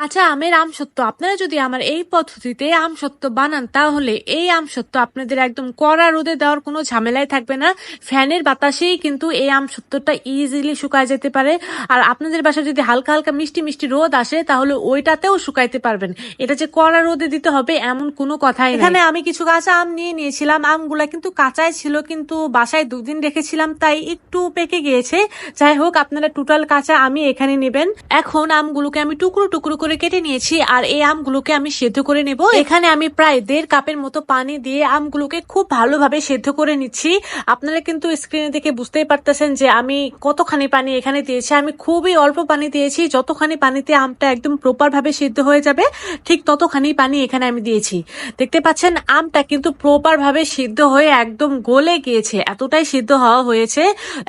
আচ্ছা আমের আম সত্য। আপনারা যদি আমার এই পদ্ধতিতে আম সত্য বানান, তাহলে এই আম সত্য আপনাদের একদম কড়া রোদে দেওয়ার কোনো ঝামেলাই থাকবে না। ফ্যানের বাতাসেই কিন্তু এই আম সত্যটা ইজিলি শুকায় যেতে পারে। আর আপনাদের বাসায় যদি হালকা হালকা মিষ্টি মিষ্টি রোদ আসে, তাহলে ওইটাতেও শুকাইতে পারবেন। এটা যে কড়া রোদে দিতে হবে, এমন কোনো কথাই এখানে আমি কিছু কাঁচা আম নিয়ে নিয়েছিলাম। আমগুলা কিন্তু কাঁচাই ছিল, কিন্তু বাসায় দুদিন রেখেছিলাম, তাই একটু পেকে গিয়েছে। যাই হোক, আপনারা টোটাল কাঁচা আমি এখানে নেবেন। এখন আমগুলোকে আমি টুকরো টুকরো করে কেটে নিয়েছি, আর এই আমগুলোকে আমি সেদ্ধ করে নেব। এখানে আমি প্রায় দেড় কাপের মতো পানি দিয়ে আমগুলোকে খুব ভালোভাবে সেদ্ধ করে নিচ্ছি। আপনারা কিন্তু স্ক্রিনে দেখে বুঝতেই পারতেছেন যে আমি কতখানি পানি এখানে দিয়েছি। আমি খুবই অল্প পানি দিয়েছি, যতখানি পানিতে আমটা একদম প্রপার ভাবে সিদ্ধ হয়ে যাবে, ঠিক ততখানি পানি এখানে আমি দিয়েছি। দেখতে পাচ্ছেন, আমটা কিন্তু প্রপার ভাবে সিদ্ধ হয়ে একদম গলে গিয়েছে, এতটাই সিদ্ধ হওয়া হয়েছে।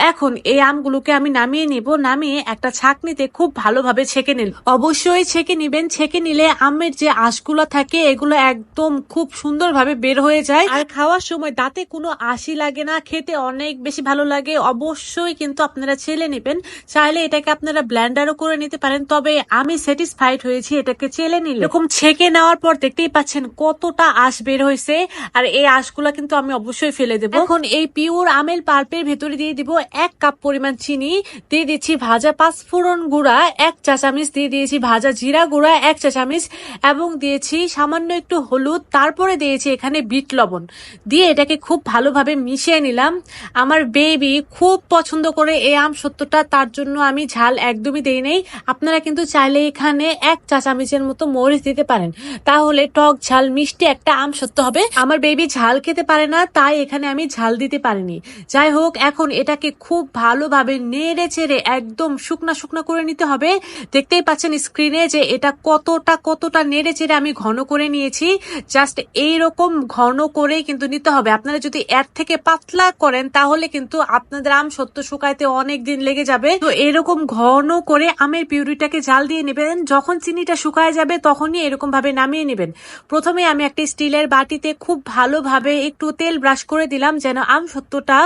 এখন এই আমগুলোকে আমি নামিয়ে নিব, নামিয়ে একটা ছাকনিতে খুব ভালোভাবে ছেঁকে নিল অবশ্যই ছেঁকে নিবেন। ছেঁকে নিলে আমের যে আঁশগুলো থাকে, এগুলো একদম খুব সুন্দরভাবে বের হয়ে যায়। আর খাওয়ার সময় দাঁতে কোনো আশি লাগে না, খেতে অনেক বেশি ভালো লাগে। অবশ্যই কিন্তু আপনারা ছেলে নেবেন। চাইলে এটাকে আপনারা ব্ল্যান্ডারও করে নিতে পারেন। তবে আমি স্যাটিসফাইড হয়েছি এটাকে চেলে নিলে। এরকম ছেঁকে নেওয়ার পর দেখতেই পাচ্ছেন কতটা আঁশ বের হয়েছে। আর এই আঁশগুলা কিন্তু আমি অবশ্যই ফেলে দেবো। এখন এই পিওর আমের পাল্পের ভেতরে দিয়ে দিব এক কাপ পরিমাণ চিনি। দিয়ে দিচ্ছি ভাজা পাঁচফোড়ন গুঁড়া, এক চা চামচ দিয়ে দিয়েছি ভাজা জিরা। গুঁড়া, এক চা চামচ এবং দিয়েছি সামান্য একটু হলুদ। তারপরে দিয়েছি এখানে বিট লবণ। দিয়ে এটাকে খুব ভালোভাবে মিশিয়ে নিলাম। আমার বেবি খুব পছন্দ করে এই আম সত্যটা, তার জন্য আমি ঝাল একদমই দেই নেই। আপনারা কিন্তু চাইলে এখানে এক চা চামচের মতো মরিচ দিতে পারেন। তাহলে টক ঝাল, মিষ্টি একটা আম সত্য হবে। আমার বেবি ঝাল খেতে পারে না, তাই এখানে আমি ঝাল দিতে পারিনি। যাই হোক, এখন এটাকে খুব ভালোভাবে নেড়ে চেড়ে একদম শুকনা শুকনা করে নিতে হবে। দেখতেই পাচ্ছেন স্ক্রিনে যে এটা কতটা কতটা নেড়ে চেড়ে আমি ঘন করে নিয়েছি জাস্ট এইরকম ঘন করেই কিন্তু নিতে হবে। আপনারা যদি এর থেকে পাতলা করেন, তাহলে কিন্তু আপনাদের আম সত্য শুকাইতে অনেক দিন লেগে যাবে। তো এরকম ঘন করে আমের পিউরিটাকে জাল দিয়ে নেবেন। যখন চিনিটা শুকায় যাবে, তখনই এরকম ভাবে নামিয়ে নেবেন। প্রথমে আমি একটি স্টিলের বাটিতে খুব ভালোভাবে একটু তেল ব্রাশ করে দিলাম, যেন আম সত্যটা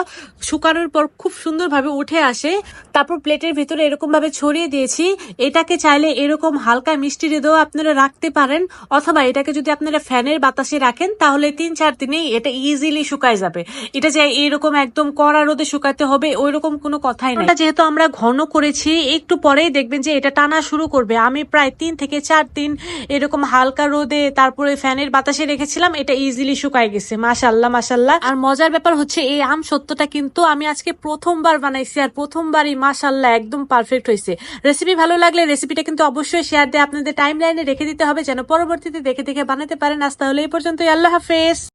শুকানোর পর খুব সুন্দরভাবে উঠে আসে। তারপর প্লেটের ভিতরে এরকম ভাবে ছড়িয়ে দিয়েছি। এটাকে চাইলে এরকম হালকা মিষ্টি রেঁধেও আপনারা রাখতে পারেন, অথবা এটাকে যদি আপনারা ফ্যানের বাতাসে রাখেন, তাহলে তিন চার দিনেই এটা ইজিলি শুকায় যাবে। এটা যে এরকম একদম কড়া রোদে শুকাতে হবে ওই রকম কোনো কথাই এটা যেহেতু আমরা ঘন করেছি, একটু পরেই দেখবেন যে এটা টানা শুরু করবে। আমি প্রায় তিন থেকে চার দিন এরকম হালকা রোদে তারপরে ফ্যানের বাতাসে রেখেছিলাম, এটা ইজিলি শুকায় গেছে। মাশাল্লাহ মাশাল্লাহ আর মজার ব্যাপার হচ্ছে, এই আম সত্যটা কিন্তু আমি আজকে প্রথমবার বানাইছি, আর প্রথমবারই মাশাল্লাহ একদম পারফেক্ট হয়েছে রেসিপি ভালো লাগলে রেসিপিটা কিন্তু অবশ্যই শেয়ার দিয়ে আপনাদের টাইম লাইনে রেখে দিতে হবে যেন পরবর্তীতে দেখে দেখে বানাতে পারেন। আজ তাহলে এই পর্যন্তই। আল্লাহ হাফেজ।